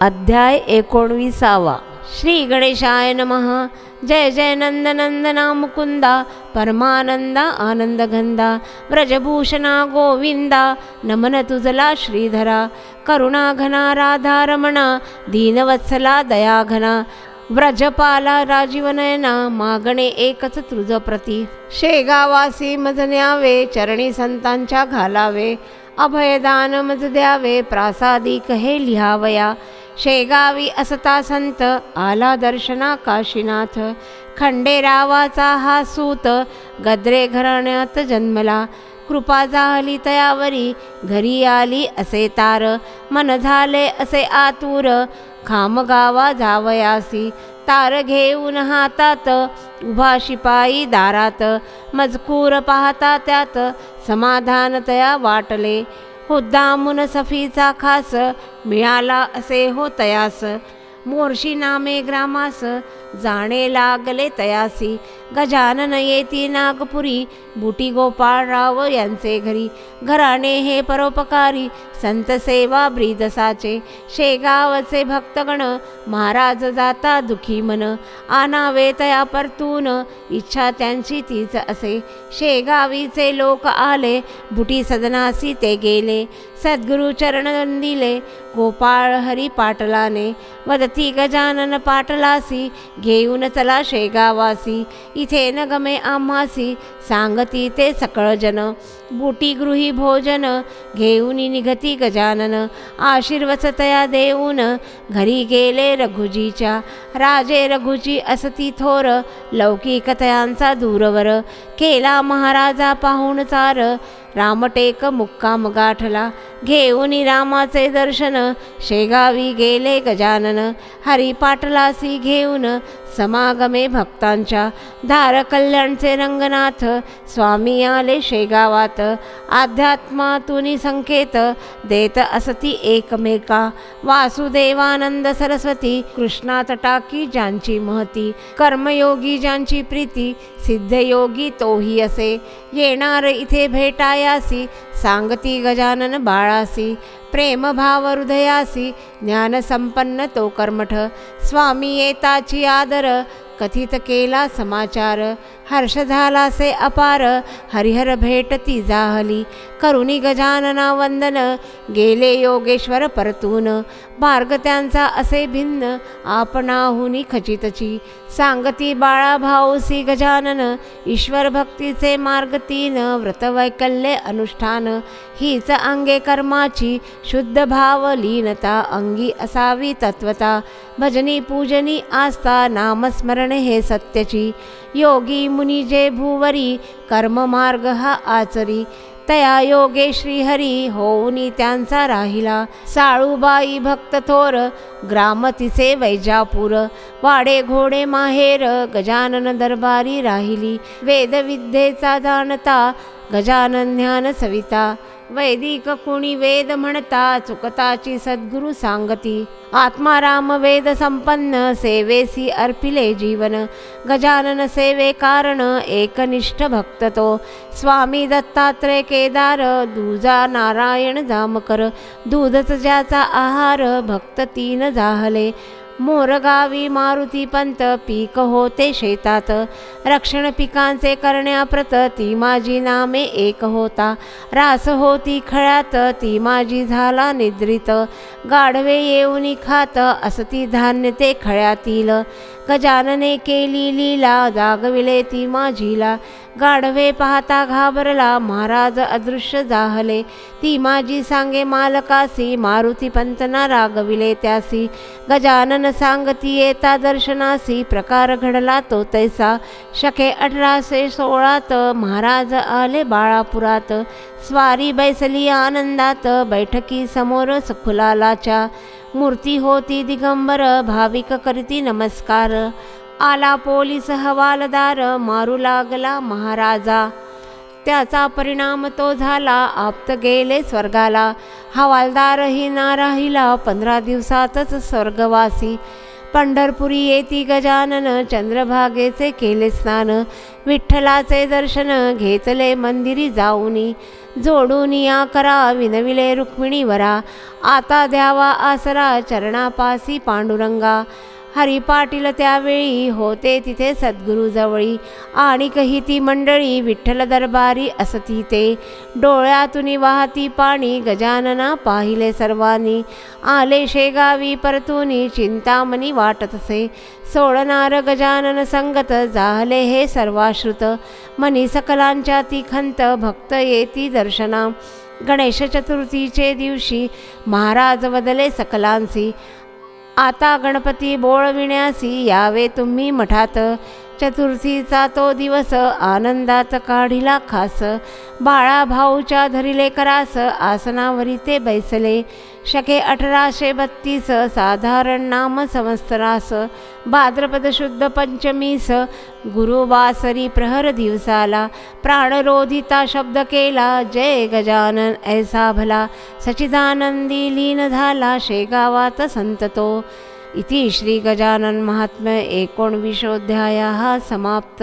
अध्याय एकोणविसावा. श्री गणेशाय नमः. जय जय नंदनंदना मुकुंदा परमानंदा आनंदगंधा व्रजभूषणा गोविंदा नमन तुझला श्रीधरा करुणाघना राधारमणा दीनवत्सला दयाघना व्रजपाला राजीवनयना मागणे एकच तुझ प्रती. शेगावासी मज न्यावे चरणी संतांच्या घालावे अभयदान मज द्यावे प्रासादिक हे लिहावया शेगावी असता संत आला दर्शना काशीनाथ. खंडेरावाचा हा सूत गद्रे घराण्यात जन्मला. कृपा झाली तयावरी घरी आली असे तार. मन झाले असे आतुर खामगावा जावयासी. तार घेऊन हातात उभा शिपाई दारात. मजकूर पाहता त्यात समाधान तया वाटले. हो हुद्दामून सफीचा खास मिळाला असे हो तयास. मोर्शी नामे ग्रामास जाणे लागले तयासी. गजानन येती नागपुरी बुटी गोपाळराव यांचे घरी. घराणे हे परोपकारी संत सेवा ब्रीदसाचे. शेगावचे भक्तगण महाराज जाता दुखी मन. आणावे तया परतून इच्छा त्यांची तीच असे. शेगावीचे लोक आले बुटी सदनासी ते गेले. सद्गुरु चरण दिले गोपाळ हरी पाटलाने. वदती गजानन पाटलासी घेऊन चला शेगावासी. इथे न गमे आम्हासी सांगती ते सकळ जन. बुटी गृही भोजन घेऊन निघती गजानन. आशीर्वसतया देऊन घरी गेले रघुजीच्या. राजे रघुजी असती थोर लौकिकतयांचा दूरवर. केला महाराजा पाहून चार रामटेक मुक्काम गाठला. घेऊन रामाचे दर्शन शेगावी गेले गजानन. हरी पाटलासी घेऊन समागमे भक्तांच्या धारकल्याणचे रंगनाथ स्वामी आले शेगावात. आध्यात्मातून संकेत देत असती एकमेका. वासुदेवानंद सरस्वती कृष्णा तटाकी ज्यांची महती. कर्मयोगी ज्यांची प्रीती सिद्धयोगी तोही असे. येणार इथे भेटायासी सांगती गजानन बाळासी. प्रेमभाव हृदयासी ज्ञानसंपन्न तो कर्मठ स्वामी येताची आदर कथित केला समाचार। हर्ष झालासे अपार हरिहर भेटती जाहली। करुणी गजानना वंदन गेले योगेश्वर परतून। मार्ग त्यांचा असे भिन्न आपणाहुनी खचितची। सांगती बाळा भाऊसी गजानन ईश्वर भक्तीचे मार्ग तीन व्रतवैकल्ये अनुष्ठान। हीच अंगे कर्माची शुद्ध भाव लीनता अंगी असावी तत्वता। भजनी पूजनी आस्था नामस्मरण हे सत्यची। योगी मुनी जे भूवरी कर्ममार्ग हा आचरी. तया योगे श्रीहरी होऊनी त्यांचा राहिला. साळूबाई भक्त थोर ग्राम तिचे वैजापूर. वाडे घोडे माहेर गजानन दरबारी राहिली. वेदविद्येचा जाणता गजानन ज्ञान सविता. वैदिक कुणी वेद म्हणता चुकताची सद्गुरु सांगती. आत्माराम वेद संपन्न सेवेसी अर्पिले जीवन. गजानन सेवे कारण एकनिष्ठ भक्त तो स्वामी दत्तात्रय केदार दुजा नारायण जामकर. दूधच ज्याचा आहार भक्त तीन जाहले. मोरगावी मारुती पंत पीक होते शेतात. रक्षण पिकांचे करण्याप्रत ती माझी नामे एक होता. रास होती खळ्यात ती माझी झाला निद्रित. गाढवे येऊनी खात असती धान्य ते खळ्यातील. गजानने केली लीला जागविले ती माझीला गाढवे पाहता घाबरला महाराज अदृश्य जाहले. ती माझी सांगे मालकासी मारुती पंतना रागविले त्यासी. गजानन सांगती येता दर्शनासी प्रकार घडला तो तैसा. शके अठराशे सोळात महाराज आले बाळापुरात. स्वारी बैसली आनंदात बैठकी समोर सखुलालाच्या. मूर्ती होती दिगंबर भाविक करीती नमस्कार. आला पोलीस हवालदार मारू लागला महाराजा. त्याचा परिणाम तो झाला आप्त गेले स्वर्गाला. हवालदारही ना राहिला पंधरा दिवसातच स्वर्गवासी. पंढरपुरी येती गजानन चंद्रभागेचे केले स्नान. विठ्ठलाचे दर्शन घेतले मंदिरी जाऊनी. जोडून या करा विनविले रुक्मिणीवरा. आता द्यावा आसरा चरणापासी पांडुरंगा. हरी पाटील त्यावेळी होते तिथे सद्गुरूजवळी. आणि कही ती मंडळी विठ्ठल दरबारी असती ते डोळ्यातून वाहती पाणी गजानना पाहिले सर्वांनी. आले शेगावी परतुनी चिंतामणी वाटतसे सोडणार गजानन संगत झाले हे सर्वाश्रुत. मनी सकलांच्या ती खंत भक्त येती दर्शना. गणेश चतुर्थीचे दिवशी महाराज बदले सकलांसी. आता गणपती बोळविण्यासी यावे तुम्ही मठात. चतुर्थीचा तो दिवस आनंदात काढिला खास. बाळा भाऊच्या धरिले करास आसनावरी ते बैसले. शके अठराशे बत्तीस साधारण नाम संवत्सरास. भाद्रपद शुद्ध पंचमीस गुरुवासरी प्रहर दिवसाला. प्राणरोधिता शब्द केला जय गजानन ऐसा भला. सचिदानंदी लीन झाला शेगावात संततो इति श्री गजानन महात्म्य एकोणविशोऽध्यायः समाप्त।